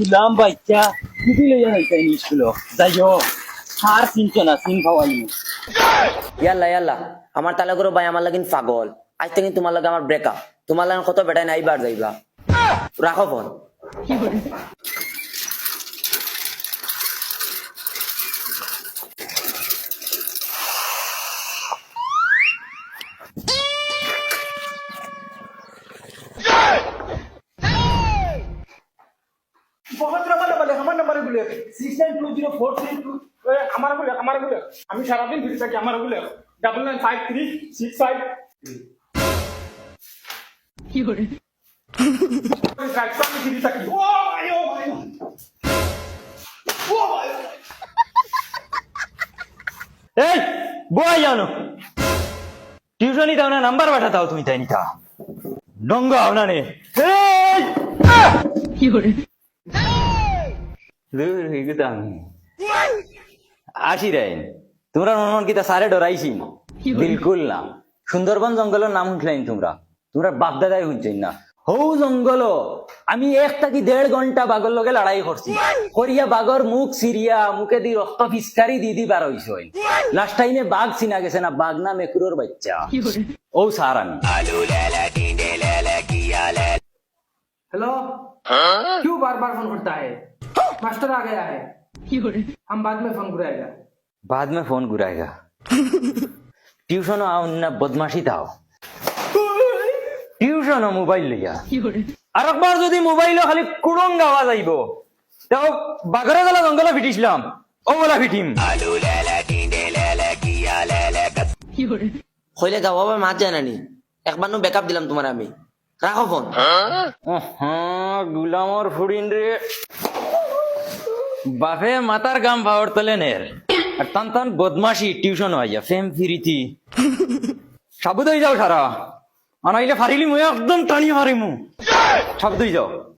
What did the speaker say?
গুলাম বাচ্চা দিদি লইয়া যাইতাই স্কুল যাইও সার চিনছ না ইয়াল্লা ইয়াল্লা, আমার তালে করো ভাই আমার লাগিন পাগল। আজ থেকে তোমার লাগে আমার ব্রেকআপ তোমার লাগে কত বেটাই না এইবার যাইবা। রাখো ফোন। বহুত রকম নাম্বার আমার নাম্বারগুলো six nine two zero four three two আমারগুলো আমারগুলো আমি সারাদিন ফিরে থাকি আমারগুলো double nine five three six five কি করে? আমি ফিরে থাকি। ও ভাই ও ভাই এই বই জানো। টিউশনই তাও না নাম্বার তুমি তাই নিতা। ডঙ্গ আওনা নে। কি করে? আসি রে তোমরা মন কিতা সারে ডরাইছি বিলকুল না সুন্দরবন জঙ্গলের নাম শুনছিলেন তোমরা তোমরা বাপ দাদাই শুনছেন না হৌ জঙ্গল আমি এক থাকি দেড় ঘন্টা বাগর লগে লড়াই করছি করিয়া বাগর মুখ সিরিয়া মুখে দি রক্ত ফিসকারি দি দি বার হইছে লাস্ট টাইমে বাঘ চিনা গেছে না বাঘ না মেকুরোর বাচ্চা ও সার আমি हेलो क्यों बार बार फोन करता है मास्टर आ गया है हम बाद में फोन करेगा बाद में फोन घुराएगा ट्यूशन आओ ना बदमाशी थाओ টিউশন মোবাইল লইয়া আর একবার যদি মোবাইল খালি কুড়ং গাওয়া যাইব তাও বাগরে গেলা জঙ্গলে ফিটিছিলাম ও বলা ফিটিম হইলে গাওয়া মাছ যায় নানি একবার নো ব্যাকআপ দিলাম তোমার আমি রাখো ফোন গুলামর ফুড়িন রে বাপে মাতার গাম ভাওয়ার তলে নের। আর তান তান বদমাশি টিউশন হইয়া ফেম ফিরিতি। সাবুদ হয়ে যাও সারা। আনাইলে ফারিলি মুই একদম টানি ফারিমু। সাবুদ হয়ে যাও।